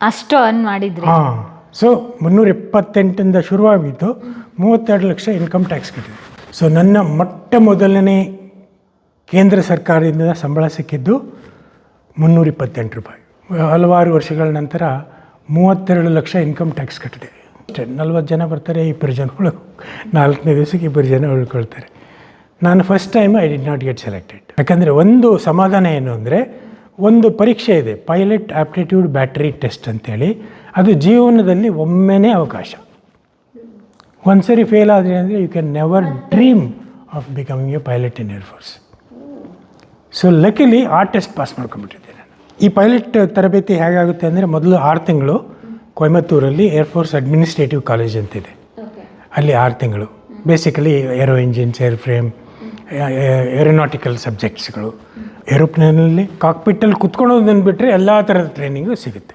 ಅಷ್ಟು ಅರ್ನ್ ಮಾಡಿದ್ರಿ. ಹಾಂ ಸೊ ಮುನ್ನೂರ ಇಪ್ಪತ್ತೆಂಟಿಂದ ಶುರುವಾಗಿದ್ದು ಮೂವತ್ತೆರಡು ಲಕ್ಷ ಇನ್ಕಮ್ ಟ್ಯಾಕ್ಸ್ ಕಟ್ಟಿದೆ ಸೊ ನನ್ನ ಮೊಟ್ಟ ಮೊದಲನೇ ಕೇಂದ್ರ ಸರ್ಕಾರದಿಂದ ಸಂಬಳ ಸಿಕ್ಕಿದ್ದು ಮುನ್ನೂರ ಇಪ್ಪತ್ತೆಂಟು ರೂಪಾಯಿ. ಹಲವಾರು ವರ್ಷಗಳ ನಂತರ ಮೂವತ್ತೆರಡು ಲಕ್ಷ ಇನ್ಕಮ್ ಟ್ಯಾಕ್ಸ್ ಕಟ್ಟಿದೆ. ಅಷ್ಟೇ, ನಲ್ವತ್ತು ಜನ ಬರ್ತಾರೆ, ಇಬ್ಬರು ಜನ ಉಳ್ಕೊ, ನಾಲ್ಕನೇ ದಿವಸಕ್ಕೆ ಇಬ್ಬರು ಜನ ಉಳ್ಕೊಳ್ತಾರೆ. ನಾನು first time I did not get selected ಯಾಕಂದರೆ ಒಂದು ಸಮಾಧಾನ ಏನು ಅಂದರೆ ಒಂದು ಪರೀಕ್ಷೆ ಇದೆ ಪೈಲಟ್ ಆಪ್ಟಿಟ್ಯೂಡ್ ಬ್ಯಾಟ್ರಿ ಟೆಸ್ಟ್ ಅಂತೇಳಿ. ಅದು ಜೀವನದಲ್ಲಿ ಒಮ್ಮೆನೇ ಅವಕಾಶ. ಒಂದ್ಸರಿ ಫೇಲ್ ಆದರೆ ಅಂದರೆ you can never dream of becoming a pilot in air force so luckily ಆ ಟೆಸ್ಟ್ ಪಾಸ್ ಮಾಡ್ಕೊಂಡ್ಬಿಟ್ಟಿದ್ದೆ ನಾನು. ಈ ಪೈಲಟ್ ತರಬೇತಿ ಹೇಗಾಗುತ್ತೆ ಅಂದರೆ ಮೊದಲು ಆರು ತಿಂಗಳು ಕೊಯಮತ್ತೂರಲ್ಲಿ ಏರ್ಫೋರ್ಸ್ ಅಡ್ಮಿನಿಸ್ಟ್ರೇಟಿವ್ ಕಾಲೇಜ್ ಅಂತಿದೆ ಅಲ್ಲಿ ಆರು ತಿಂಗಳು. Basically aero engines air frame aeronautical ಸಬ್ಜೆಕ್ಟ್ಸ್ಗಳು ಏರೋಪ್ಲೇನಲ್ಲಿ ಕಾಕ್ಪಿಟ್ಟಲ್ಲಿ ಕುತ್ಕೊಳ್ಳೋದನ್ನು ಬಿಟ್ಟರೆ ಎಲ್ಲ ಥರದ ಟ್ರೈನಿಂಗು ಸಿಗುತ್ತೆ.